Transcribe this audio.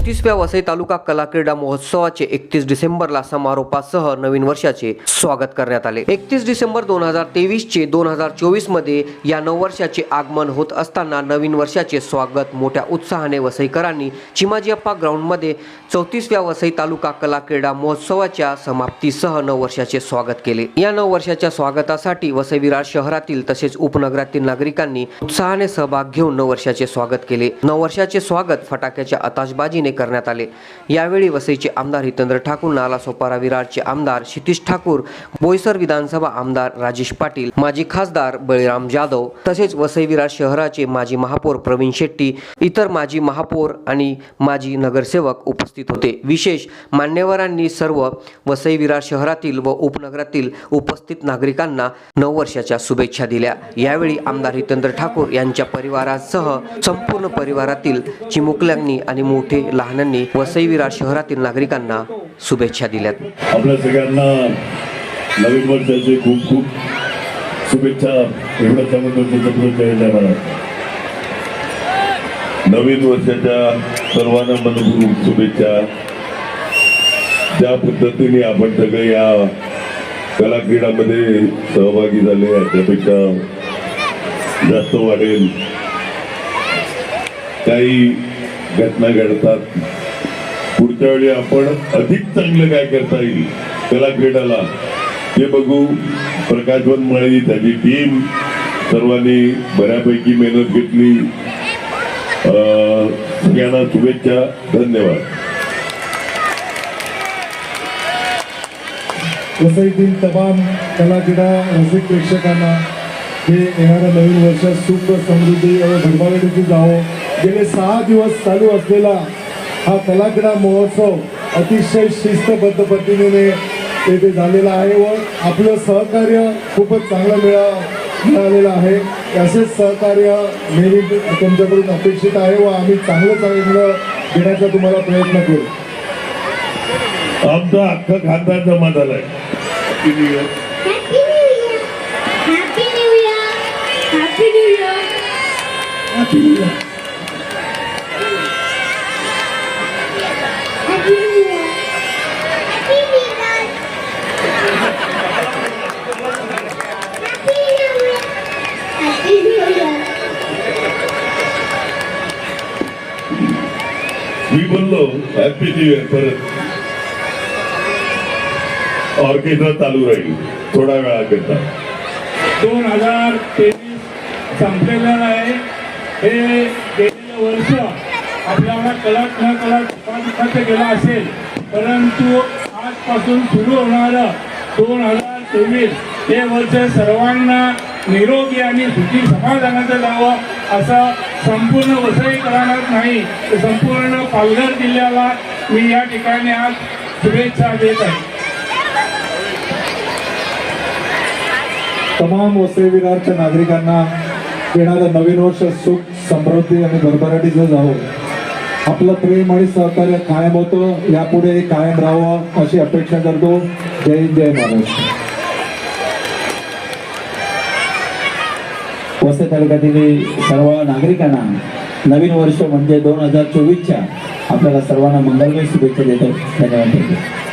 चौतीसव्या वसई तालुका कला क्रीडा महोत्सवाचे एकतीस डिसेंबरला समारोपासह नवीन वर्षाचे स्वागत करण्यात आले. एकतीस डिसेंबर दोन हजार तेवीस चे दोन हजार चोवीसमध्ये या नववर्षाचे आगमन होत असताना नवीन वर्षाचे स्वागत मोठ्या उत्साहाने वसईकरांनी चिमाजीअप्पा ग्राउंडमध्ये चौतीसव्या वसई तालुका कला क्रीडा महोत्सवाच्या समाप्तीसह नववर्षाचे स्वागत केले. या नववर्षाच्या स्वागतासाठी वसई विरार शहरातील तसेच उपनगरातील नागरिकांनी उत्साहाने सहभाग घेऊन नववर्षाचे स्वागत केले. नववर्षाचे स्वागत फटाक्याच्या आताशबाजीने करण्यात आले. यावेळी वसईचे आमदार हितेंद्र ठाकूर नालासोपारा विरारचे आमदार क्षितिश ठाकूर बोईसर विधानसभा आमदार राजेश पाटील माजी खासदार बळीराम जाधव तसेच वसई विरार शहराचे माजी महापौर प्रवीण शेट्टी इतर माजी महापौर आणि माजी नगरसेवक उपस्थित होते. विशेष मान्यवरांनी सर्व वसई विरार शहरातील व उपनगरातील उपस्थित नागरिकांना नववर्षाच्या शुभेच्छा दिल्या. यावेळी आमदार हितेंद्र ठाकूर यांच्या परिवारासह संपूर्ण परिवारातील चिमुकल्यांनी आणि मोठे लहानांनी वसई विरार शहरातील नागरिकांना शुभेच्छा दिल्यात. आपल्या सगळ्यांना नवीन वर्षाचे खूप खूप शुभेच्छा. एवढं सांगून नवीन वर्षाच्या सर्वांना मनपूर्वक शुभेच्छा. ज्या पद्धतीने आपण सगळे या कला क्रीडामध्ये सहभागी झाले त्यापेक्षा जास्त वाढेल. काही घटना घडतात. पुढच्या वेळी आपण अधिक चांगलं काय करता येईल कला क्रीडाला. हे बघू प्रकाशवन मळी त्याची टीम सर्वांनी बऱ्यापैकी मेहनत घेतली. अं, सगळ्यांना शुभेच्छा धन्यवाद. वसईतील तमाम कला क्रीडा रसिक प्रेक्षकांना हे येणाऱ्या नवीन वर्षात सुख समृद्धी व भरभराटीची जावं. गेले सहा दिवस चालू असलेला हा कला क्रीडा महोत्सव अतिशय शिस्तबद्ध पद्धतीने येथे झालेला आहे व आपलं सहकार्य खूपच चांगलं मिळा मिळालेलं आहे. असेच सहकार्य नेहमी तुमच्याकडून अपेक्षित आहे व आम्ही चांगलं चांगलं देण्याचा तुम्हाला प्रयत्न करू. आमचा अख्खा खानदान जमा झालाय. Happy New Year. मी बोललो हॅपी न्यू इयर परत ऑर्केस्ट्रा चालू राहील थोडा वेळाकरता दोन हजार तेवीस संपलेलं आहे. हे गेलेलं वर्ष आपल्याला कळत न कळत दुःखात गेला असेल परंतु आजपासून सुरू होणारं दोन हजार तेवीस हे वर्ष सर्वांना निरोगी आणि सुखी समाधानाचं जावं असं संपूर्ण वसईकरांनाच नाही. तर संपूर्ण पालघर जिल्ह्याला मी या ठिकाणी आज शुभेच्छा देत आहे. तमाम वसई विरारच्या नागरिकांना येणारं नवीन वर्ष सुख समृद्धी आणि भरभराटीचं जावं. आपलं प्रेम आणि सहकार्य कायम होतं यापुढे कायम राहावं अशी अपेक्षा करतो. जय जय महाराष्ट्र. वसई तालुक्यातील सर्व नागरिकांना नवीन वर्ष म्हणजे दोन हजार चोवीसच्या आपल्याला सर्वांना मंगलमय शुभेच्छा देतो धन्यवाद.